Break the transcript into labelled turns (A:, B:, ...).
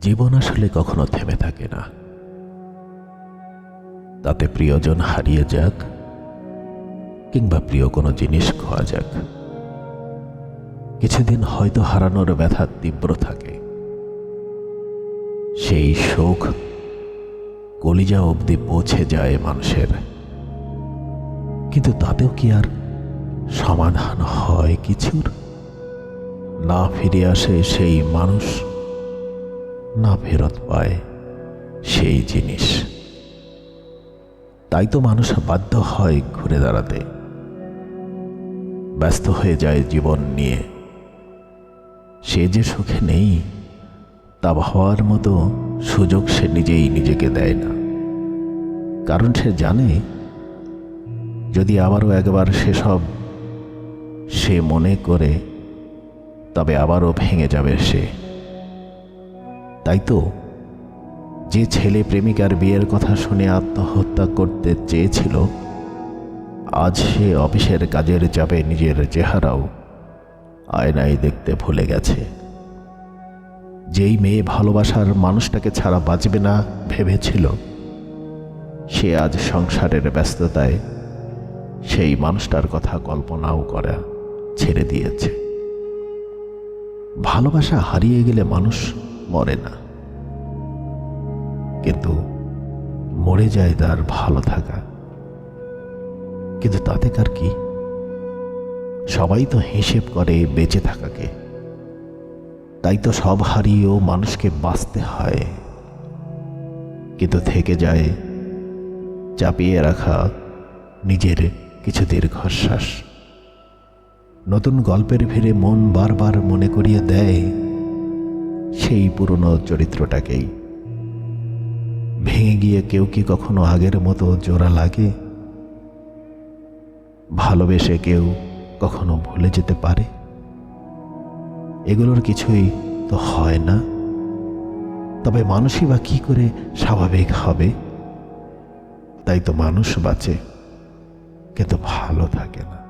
A: জীবন আসলে কখনো থেমে থাকে না। তাতে প্রিয়জন হারিয়ে যাক, কিংবা প্রিয় কোনো জিনিস খোয়া যাক। কিছুদিন হয়তো হারানোর ব্যথা তীব্র থাকে। সেই শোক কলিজা অবধি পৌঁছে যায় মানুষের। কিন্তু তাতেও কি আর সমাধান হয় কিছুর? না ফিরে আসে সেই মানুষ না ফেরত পায় সেই জিনিস। তাই তো মানুষ বাধ্য হয় ঘুরে দাঁড়াতে। ব্যস্ত হয়ে যায় জীবন নিয়ে। সে যে সুখে নেই, তা ভাবার মতো সুযোগ সে নিজেই নিজেকে দেয় না। কারণ সে জানে, যদি আবারও একবার সেসব সে মনে করে, তবে আবারও ভেঙে যাবে সে। তাই তো? যে ছেলে প্রেমিকার বিয়ের কথা শুনে আত্মহত্যা করতে চেয়েছিল, আজ সে অফিসের কাজের চাপে নিজের চেহারাও আয়নায় দেখতে ভুলে গেছে। যেই মেয়ে ভালোবাসার মানুষটাকে ছাড়া বাঁচবে না ভেবেছিল, সে আজ সংসারের ব্যস্ততায় সেই মানুষটার কথা কল্পনাও করা ছেড়ে দিয়েছে। ভালোবাসা হারিয়ে গেলে মানুষ মরে না। কিন্তু মরে যায় তার ভালো থাকা। কিন্তু তাতে কার কি? সবাই তো হিসেব করে বেঁচে থাকাকে। তাই তো সব হারিয়েও মানুষকে বাঁচতে হয়। কিন্তু থেকে যায়, চাপিয়ে রাখা নিজের কিছু দীর্ঘশ্বাস। নতুন গল্পের ভিড়ে মন বারবার মনে করিয়ে দেয় সেই পুরনো চরিত্রটাকেই। ভেঙে গিয়ে কেউ কি কখনো আগের মতো জোড়া লাগে? ভালোবেসে কেউ কখনো ভুলে যেতে পারে? এগুলোর কিছুই তো হয় না। তবে মানুষই বা কি করে স্বাভাবিক হবে? তাই তো মানুষ বাঁচে, কিন্তু ভালো থাকে না।